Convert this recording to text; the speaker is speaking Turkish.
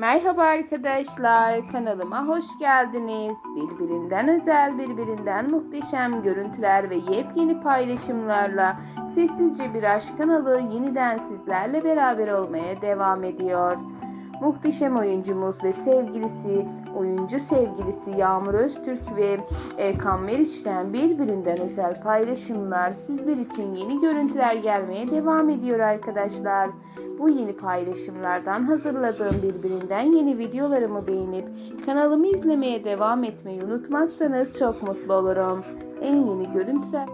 Merhaba arkadaşlar, kanalıma hoş geldiniz. Birbirinden özel, birbirinden muhteşem görüntüler ve yepyeni paylaşımlarla Sessizce Bir Aşk kanalı yeniden sizlerle beraber olmaya devam ediyor. Muhteşem oyuncumuz ve sevgilisi, oyuncu sevgilisi Yağmur Öztürk ve Erkan Meriç'ten birbirinden özel paylaşımlar sizler için yeni görüntüler gelmeye devam ediyor arkadaşlar. Bu yeni paylaşımlardan hazırladığım birbirinden yeni videolarımı beğenip kanalımı izlemeye devam etmeyi unutmazsanız çok mutlu olurum. En yeni görüntüler